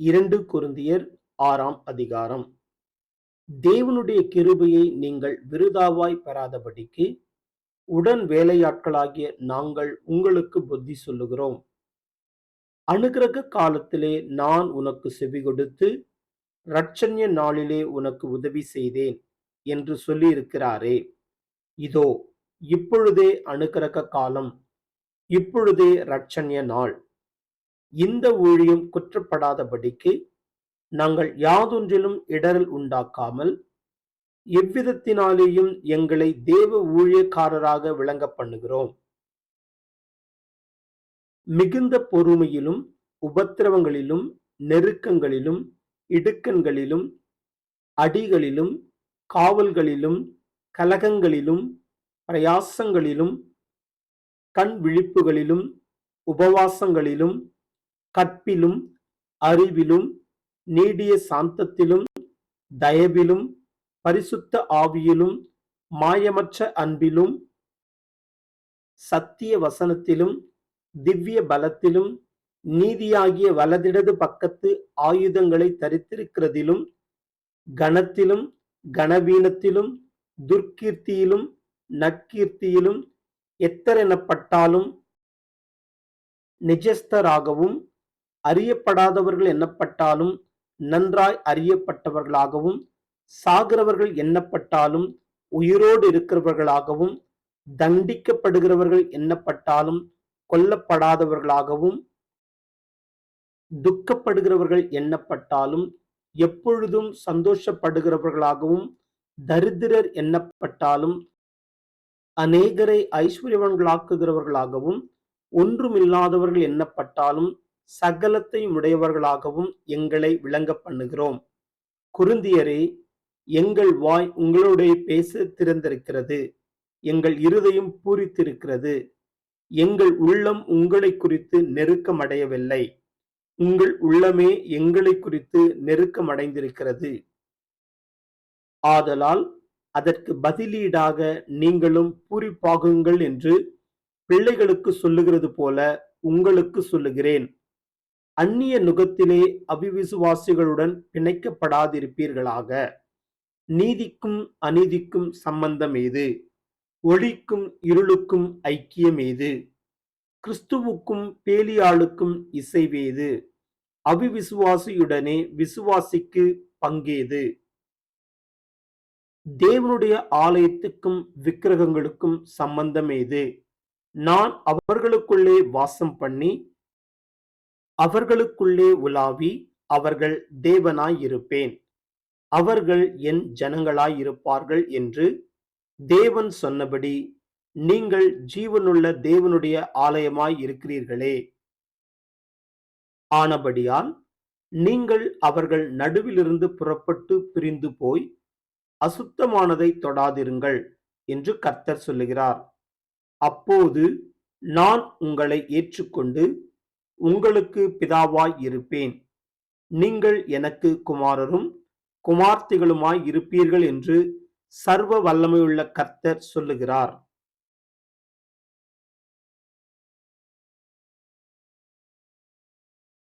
இரண்டு குருந்தியர் ஆறாம் அதிகாரம். தேவனுடைய கிருபையை நீங்கள் விருதாவாய் பெறாதபடிக்கு உடன் வேலையாட்களாகிய நாங்கள் உங்களுக்கு புத்தி சொல்லுகிறோம். அனுகிரக காலத்திலே நான் உனக்கு செவி கொடுத்து இரட்சண்ய நாளிலே உனக்கு உதவி செய்தேன் என்று சொல்லியிருக்கிறாரே. இதோ இப்பொழுதே அனுகிரக காலம் இப்பொழுதே இரட்சண்ய நாள். இந்த ஊழியம் குற்றப்படாதபடிக்கு நாங்கள் யாதொன்றிலும் இடரல் உண்டாக்காமல் எவ்விதத்தினாலேயும் எங்களை தேவ ஊழியக்காரராக விளங்க பண்ணுகிறோம். மிகுந்த பொறுமையிலும் உபத்திரவங்களிலும் நெருக்கங்களிலும் இடுக்கண்களிலும் அடிகளிலும் காவல்களிலும் கலகங்களிலும் பிரயாசங்களிலும் கண் விழிப்புகளிலும் உபவாசங்களிலும் கற்பிலும் அறிவிலும் நீடிய சாந்தத்திலும் தயவிலும் பரிசுத்த ஆவியிலும் மாயமற்ற அன்பிலும் சத்திய வசனத்திலும் திவ்ய பலத்திலும் நீதியாகிய வலதிடது பக்கத்து ஆயுதங்களை தரித்திருக்கிறதிலும் கனத்திலும் கனவீனத்திலும் துர்க்கீர்த்தியிலும் நற்கீர்த்தியிலும் எத்தரெனப்பட்டாலும் நிஜஸ்தராகவும் அறியப்படாதவர்கள் எண்ணப்பட்டாலும் நன்றாய் அறியப்பட்டவர்களாகவும் சாகிறவர்கள் எண்ணப்பட்டாலும் உயிரோடு இருக்கிறவர்களாகவும் தண்டிக்கப்படுகிறவர்கள் எண்ணப்பட்டாலும் கொல்லப்படாதவர்களாகவும் துக்கப்படுகிறவர்கள் எண்ணப்பட்டாலும் எப்பொழுதும் சந்தோஷப்படுகிறவர்களாகவும் தரித்திரர் எண்ணப்பட்டாலும் அநேகரை ஐஸ்வர்யவன்களாக்குகிறவர்களாகவும் ஒன்றுமில்லாதவர்கள் எண்ணப்பட்டாலும் சகலத்தையும் உடையவர்களாகவும் எங்களை விளங்க பண்ணுகிறோம். குருந்தியரே எங்கள் வாய் உங்களுடைய பேச திறந்திருக்கிறது. எங்கள் இருதயம் பூரித்திருக்கிறது. எங்கள் உள்ளம் உங்களை குறித்து நெருக்கமடையவில்லை. உங்கள் உள்ளமே எங்களை குறித்து நெருக்கமடைந்திருக்கிறது. ஆதலால் அதற்கு பதிலீடாக நீங்களும் பூரிப்பாகுங்கள் என்று பிள்ளைகளுக்கு சொல்லுகிறது போல உங்களுக்கு சொல்லுகிறேன். அந்நிய நுகத்திலே அபிவிசுவாசிகளுடன் பிணைக்கப்படாதிருப்பீர்களாக. நீதிக்கும் அநீதிக்கும் சம்பந்தம் ஏது ஒளிக்கும் இருளுக்கும் ஐக்கியம் ஏது கிறிஸ்துவுக்கும் பேலியாளுக்கும் இசைவேது அபிவிசுவாசியுடனே விசுவாசிக்கு பங்கேது? தேவனுடைய ஆலயத்துக்கும் விக்கிரகங்களுக்கும் சம்பந்தம் ஏது நான் அவர்களுக்குள்ளே வாசம் பண்ணி அவர்களுக்குள்ளே உலாவி அவர்கள் தேவனாய் இருப்பேன் அவர்கள் என் ஜனங்களாயிருப்பார்கள் என்று தேவன் சொன்னபடி நீங்கள் ஜீவனுள்ள தேவனுடைய ஆலயமாய் இருக்கிறீர்களே ஆனபடியால் நீங்கள் அவர்கள் நடுவிலிருந்து புறப்பட்டு பிரிந்து போய் அசுத்தமானதை தொடாதிருங்கள் என்று கர்த்தர் சொல்லுகிறார். அப்போது நான் உங்களை ஏற்றுக்கொண்டு உங்களுக்கு பிதாவாய் இருப்பேன். நீங்கள் எனக்கு குமாரரும் குமார்த்திகளுமாய் இருப்பீர்கள் என்று சர்வ வல்லமையுள்ள கர்த்தர் சொல்லுகிறார்.